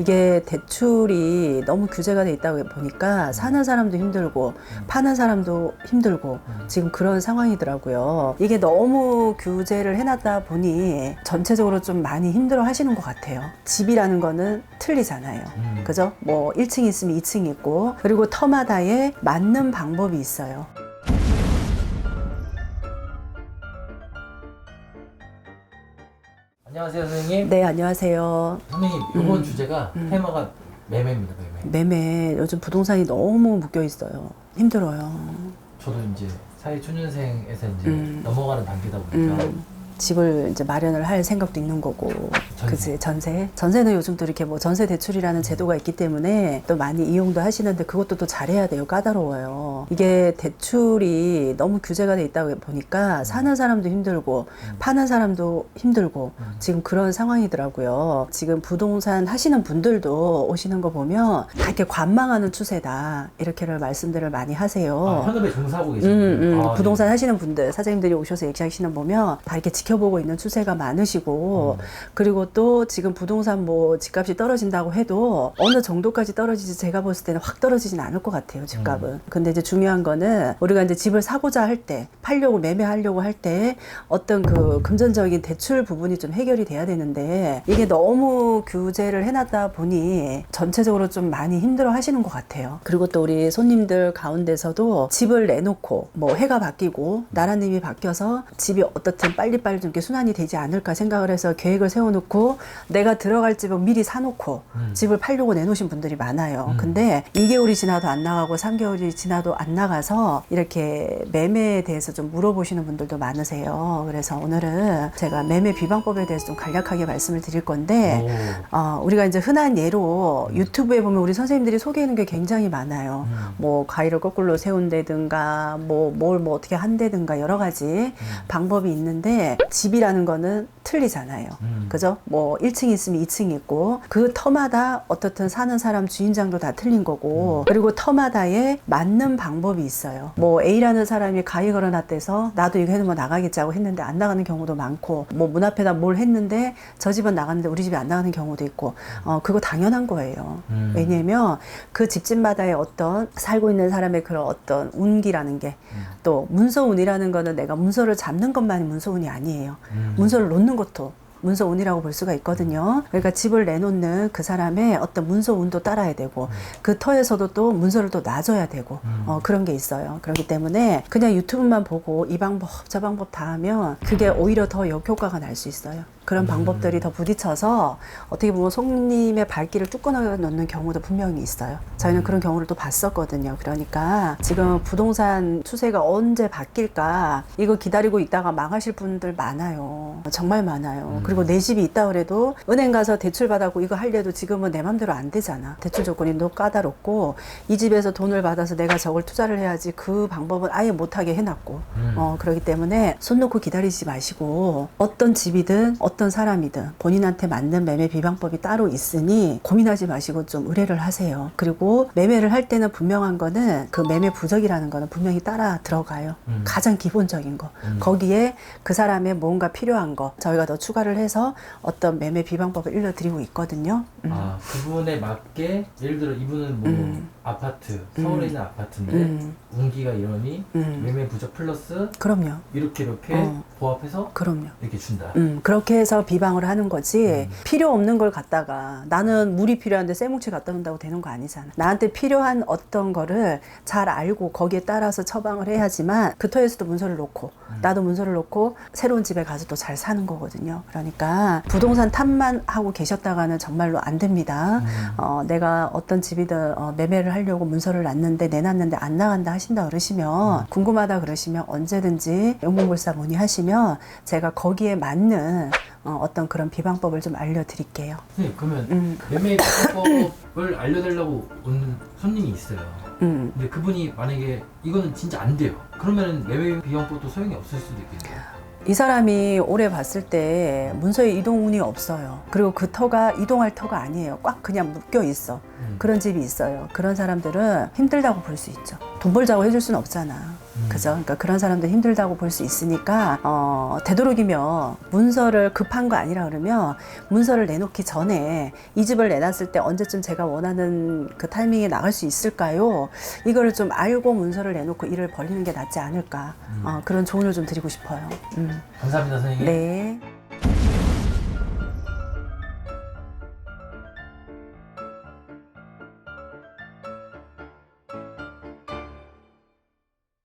이게 대출이 너무 규제가 돼 있다 보니까 사는 사람도 힘들고 파는 사람도 힘들고 지금 그런 상황이더라고요. 이게 너무 규제를 해놨다 보니 전체적으로 좀 많이 힘들어 하시는 것 같아요. 집이라는 거는 틀리잖아요. 음. 그죠? 뭐 1층 있으면 2층 있고 그리고 터마다의 맞는 방법이 있어요. 안녕하세요 선생님. 네, 안녕하세요. 선생님 이번 주제가 테마가 매매입니다 매매. 매매 요즘 부동산이 너무 묶여 있어요. 힘들어요. 저도 이제 사회 초년생에서 이제 음. 넘어가는 단계다 보니까 음, 집을 이제 마련을 할 생각도 있는 거고, 전세. 그지 전세. 전세는 요즘 또 이렇게 뭐 전세 대출이라는 제도가 있기 때문에 또 많이 이용도 하시는데 그것도 또 잘해야 돼요. 까다로워요. 이게 대출이 너무 규제가 돼 있다 보니까 사는 사람도 힘들고 음. 파는 사람도 힘들고 음. 지금 그런 상황이더라고요. 지금 부동산 하시는 분들도 오시는 거 보면 다 이렇게 관망하는 추세다 이렇게를 말씀들을 많이 하세요. 아, 현업에 종사하고 계신 음. 음, 아, 부동산 하시는 분들 사장님들이 오셔서 얘기하시는 거 보면 다 이렇게 지켜보고 있는 추세가 많으시고 음. 그리고 또 지금 부동산 뭐 집값이 떨어진다고 해도 어느 정도까지 떨어지지 제가 봤을 때는 확 떨어지진 않을 것 같아요 집값은 음. 근데 이제 중요한 거는 우리가 이제 집을 사고자 할 때 팔려고 매매하려고 할 때 어떤 그 금전적인 대출 부분이 좀 해결이 돼야 되는데 이게 너무 규제를 해놨다 보니 전체적으로 좀 많이 힘들어 하시는 것 같아요 그리고 또 우리 손님들 가운데서도 집을 내놓고 뭐 해가 바뀌고 나라님이 바뀌어서 집이 어떻든 빨리빨리 좀 이렇게 순환이 되지 않을까 생각을 해서 계획을 세워놓고 내가 들어갈 집을 미리 사놓고 음. 집을 팔려고 내놓으신 분들이 많아요. 음. 근데 2개월이 지나도 안 나가고 3개월이 지나도 안 나가서 이렇게 매매에 대해서 좀 물어보시는 분들도 많으세요. 그래서 오늘은 제가 매매 비방법에 대해서 좀 간략하게 말씀을 드릴 건데 오. 어, 우리가 이제 흔한 예로 유튜브에 보면 우리 선생님들이 소개하는 게 굉장히 많아요. 음. 뭐 가위를 거꾸로 세운다든가 뭐 뭘뭐 어떻게 한다든가 여러 가지 방법이 있는데 집이라는 거는 틀리잖아요. 음. 그죠? 뭐 1층 있으면 2층 있고 그 터마다 어떻든 사는 사람 주인장도 다 틀린 거고 그리고 터마다의 맞는 방법이 있어요. 뭐 A라는 사람이 가위 걸어놨대서 나도 이거 해놓으면 나가겠지 하고 했는데 안 나가는 경우도 많고 뭐 문 앞에다 뭘 했는데 저 집은 나갔는데 우리 집이 안 나가는 경우도 있고 어 그거 당연한 거예요. 음. 왜냐면 그 집집마다의 어떤 살고 있는 사람의 그런 어떤 운기라는 게 음. 또 문서운이라는 거는 내가 문서를 잡는 것만이 문서운이 아니에요. 음. 문서를 놓는 것도 문서운이라고 볼 수가 있거든요. 그러니까 집을 내놓는 그 사람의 어떤 문서운도 따라야 되고 그 터에서도 또 문서를 또 놔줘야 되고 음. 어, 그런 게 있어요. 그렇기 때문에 그냥 유튜브만 보고 이 방법 저 방법 다 하면 그게 오히려 더 역효과가 날 수 있어요. 그런 음. 방법들이 더 부딪혀서 어떻게 보면 손님의 발길을 뚝 끊어 놓는 경우도 분명히 있어요. 저희는 음. 그런 경우를 또 봤었거든요. 그러니까 지금 부동산 추세가 언제 바뀔까 이거 기다리고 있다가 망하실 분들 많아요. 정말 많아요. 음. 그리고 내 집이 있다 그래도 은행 가서 대출 받았고 이거 하려도 지금은 내 맘대로 안 되잖아. 대출 조건이 너무 까다롭고 이 집에서 돈을 받아서 내가 저걸 투자를 해야지 그 방법은 아예 못하게 해놨고 음. 어, 그렇기 때문에 손 놓고 기다리지 마시고 어떤 집이든 어떤 사람이든 본인한테 맞는 매매 비방법이 따로 있으니 고민하지 마시고 좀 의뢰를 하세요. 그리고 매매를 할 때는 분명한 거는 그 매매 부적이라는 거는 분명히 따라 들어가요. 음. 가장 기본적인 거. 음. 거기에 그 사람의 뭔가 필요한 거 저희가 더 추가를 해서 어떤 매매 비방법을 일러드리고 있거든요. 음. 아 그분에 맞게 예를 들어 이분은 뭐 음. 아파트 서울에 있는 아파트인데 음. 운기가 이러니 음. 매매 부적 플러스 그럼요. 이렇게 이렇게 어. 보합해서 그럼요. 이렇게 준다. 음, 그렇게 해서 비방을 하는 거지 음. 필요 없는 걸 갖다가 나는 물이 필요한데 쇠뭉치 갖다 놓는다고 되는 거 아니잖아 나한테 필요한 어떤 거를 잘 알고 거기에 따라서 처방을 해야지만 그 터에서도 문서를 놓고 음. 나도 문서를 놓고 새로운 집에 가서 또 잘 사는 거거든요 그러니까 부동산 탑만 하고 계셨다가는 정말로 안 됩니다 음. 어, 내가 어떤 집이든 어, 매매를 하려고 문서를 놨는데 내놨는데 안 나간다 하신다 그러시면 궁금하다 그러시면 언제 든지 영문불사 문의하시면 제가 거기에 맞는 어, 어떤 그런 비방법을 좀 알려드릴게요. 선생님 그러면 음, 매매 비법을 알려달라고 오는 손님이 있어요. 음. 근데 그분이 만약에 이거는 진짜 안 돼요. 그러면 매매 비용법도 소용이 없을 수도 있겠네요. 이 사람이 올해 봤을 때 문서에 이동운이 없어요. 그리고 그 터가 이동할 터가 아니에요. 꽉 그냥 묶여 있어. 음. 그런 집이 있어요. 그런 사람들은 힘들다고 볼 수 있죠. 돈 벌자고 해줄 수는 없잖아. 음. 그죠? 그러니까 그런 사람들 힘들다고 볼 수 있으니까 어, 되도록이면 문서를 급한 거 아니라 그러면 문서를 내놓기 전에 이 집을 내놨을 때 언제쯤 제가 원하는 그 타이밍에 나갈 수 있을까요? 이거를 좀 알고 문서를 내놓고 일을 벌리는 게 낫지 않을까? 어, 그런 조언을 좀 드리고 싶어요. 음. 감사합니다 선생님. 네.